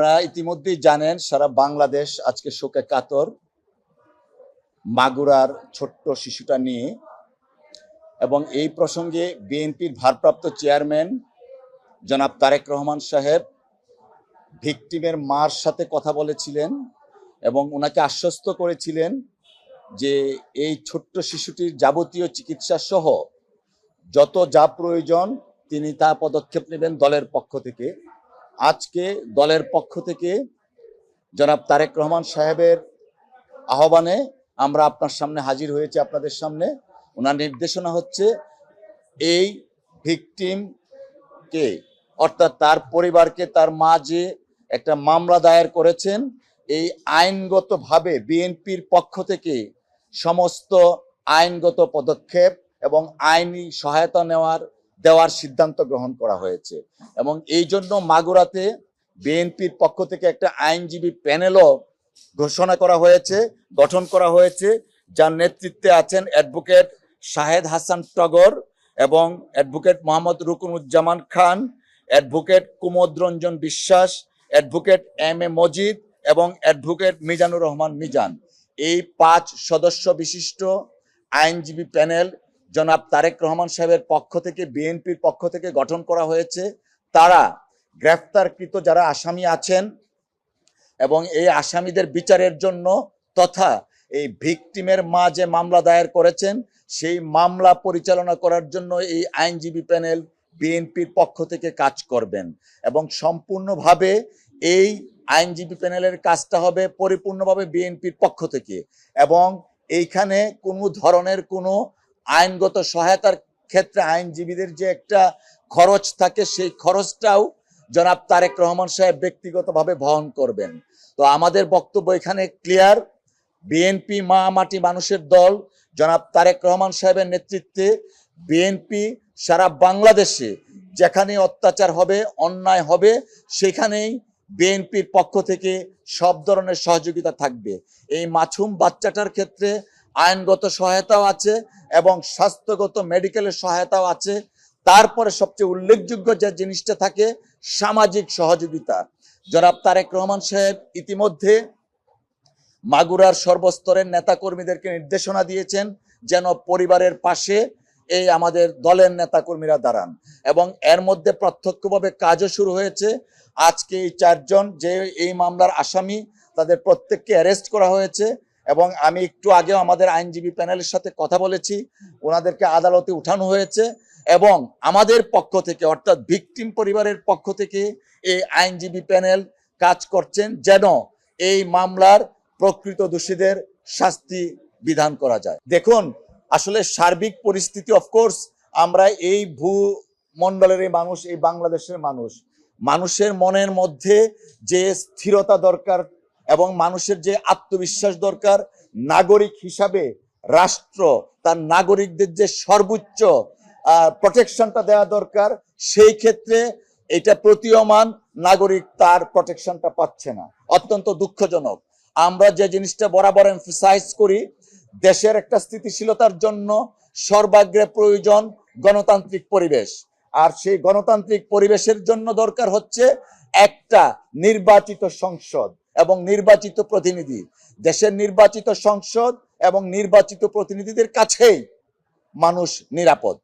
আপনারা ইতিমধ্যেই জানেন, সারা বাংলাদেশ আজকে শোকে কাতর। মাগুরার ছোট্ট শিশুটা নিয়ে। এবং এই প্রসঙ্গে বিএনপির ভারপ্রাপ্ত চেয়ারম্যান জনাব তারেক রহমান সাহেব ভিকটিমের মার সাথে কথা বলেছিলেন এবং ওনাকে আশ্বস্ত করেছিলেন যে এই ছোট্ট শিশুটির যাবতীয় চিকিৎসা সহ যত যা প্রয়োজন তিনি তা পদক্ষেপ নেবেন দলের পক্ষ থেকে। আজকে দলের পক্ষ থেকে জনাব তারেক রহমান সাহেবের আহ্বানে আমরা আপনার সামনে হাজির হয়েছি আপনাদের সামনে। ওনার নির্দেশনা হচ্ছে এই ভিকটিমকে অর্থাৎ তার পরিবারকে, তার মা যে একটা মামলা দায়ের করেছেন। এই আইনগতভাবে বিএনপির পক্ষ থেকে সমস্ত আইনগত পদক্ষেপ এবং আইনি সহায়তা নেওয়ার দেওয়ার সিদ্ধান্ত গ্রহণ করা হয়েছে। এবং এই জন্য মাগুরাতে বিএনপির পক্ষ থেকে একটা আইনজীবী প্যানেলও ঘোষণা করা হয়েছে, গঠন করা হয়েছে, যার নেতৃত্বে আছেন অ্যাডভোকেট শাহেদ হাসান টগর এবং advocate Mohammad Rukunuzzaman Khan, advocate Kumod Ranjan Biswas, advocate M এ মজিদ এবং অ্যাডভোকেট মিজানুর রহমান মিজান। এই পাঁচ সদস্য বিশিষ্ট আইনজীবী প্যানেল জনাব তারেক রহমান সাহেবের পক্ষ থেকে, বিএনপির পক্ষ থেকে গঠন করা হয়েছে। তারা গ্রেফতারকৃত যারা আসামি আছেন এবং এই আসামিদের বিচারের জন্য তথা এই ভিকটিমের মা যে মামলা দায়ের করেছেন, সেই মামলা পরিচালনা করার জন্য এই আইনজীবী প্যানেল বিএনপির পক্ষ থেকে কাজ করবেন। এবং সম্পূর্ণভাবে এই আইনজীবী প্যানেলের কাজটা হবে পরিপূর্ণভাবে বিএনপির পক্ষ থেকে। এবং এইখানে কোনো ধরনের কোনো আইনগত সহায়তার ক্ষেত্রে আইনজীবীদের যে একটা খরচ থাকে, সেই খরচটাও জনাব তারেক রহমান সাহেব ব্যক্তিগতভাবে বহন করবেন। তো আমাদের বক্তব্য এখানে ক্লিয়ার বিএনপি মা মাটি মানুষের দল, জনাব তারেক রহমান সাহেবের নেতৃত্বে বিএনপি সারা বাংলাদেশে যেখানে অত্যাচার হবে, অন্যায় হবে, সেখানেই বিএনপির পক্ষ থেকে সব ধরনের সহযোগিতা থাকবে। এই মাছুম বাচ্চাটার ক্ষেত্রে আইনগত সহায়তাও আছে এবং স্বাস্থ্যগত মেডিকেলের সহায়তাও আছে। তারপরে সবচেয়ে উল্লেখযোগ্য যে জিনিসটা থাকে, সামাজিক সহযোগিতা। জনাব তারেক রহমান সাহেব ইতিমধ্যে মাগুরার সর্বস্তরের নেতাকর্মীদেরকে নির্দেশনা দিয়েছেন যেন পরিবারের পাশে এই আমাদের দলের নেতাকর্মীরা দাঁড়ান। এবং এর মধ্যে প্রত্যক্ষভাবে কাজও শুরু হয়েছে। আজকে এই চারজন যে এই মামলার আসামি, তাদের প্রত্যেককে অ্যারেস্ট করা হয়েছে। এবং আমি একটু আগেও আমাদের আইনজীবী প্যানেলের সাথে কথা বলেছি। ওনাদেরকে আদালতে উঠানো হয়েছে এবং আমাদের পক্ষ থেকে, অর্থাৎ ভিকটিম পরিবারের পক্ষ থেকে এই আইনজীবী প্যানেল কাজ করছেন যেন এই মামলার প্রকৃত দোষীদের শাস্তি বিধান করা যায়। দেখুন, আসলে সার্বিক পরিস্থিতি অফকোর্স আমরা এই ভূ মণ্ডলের এই মানুষ, এই বাংলাদেশের মানুষ। মানুষের মনের মধ্যে যে স্থিরতা দরকার এবং মানুষের যে আত্মবিশ্বাস দরকার, নাগরিক হিসাবে রাষ্ট্র, তার নাগরিকদের যে সর্বোচ্চ প্রোটেকশনটা দেওয়া দরকার, সেই ক্ষেত্রে এটা প্রতীয়মান নাগরিক তার প্রোটেকশনটা পাচ্ছে না। অত্যন্ত দুঃখজনক। আমরা যে জিনিসটা বরাবর এমফাসাইজ করি, দেশের একটা স্থিতিশীলতার জন্য সর্বাগ্রে প্রয়োজন গণতান্ত্রিক পরিবেশ। আর সেই গণতান্ত্রিক পরিবেশের জন্য দরকার হচ্ছে একটা নির্বাচিত সংসদ। এবং নির্বাচিত প্রতিনিধি। দেশের নির্বাচিত সংসদ এবং নির্বাচিত প্রতিনিধিদের কাছেই মানুষ নিরাপদ।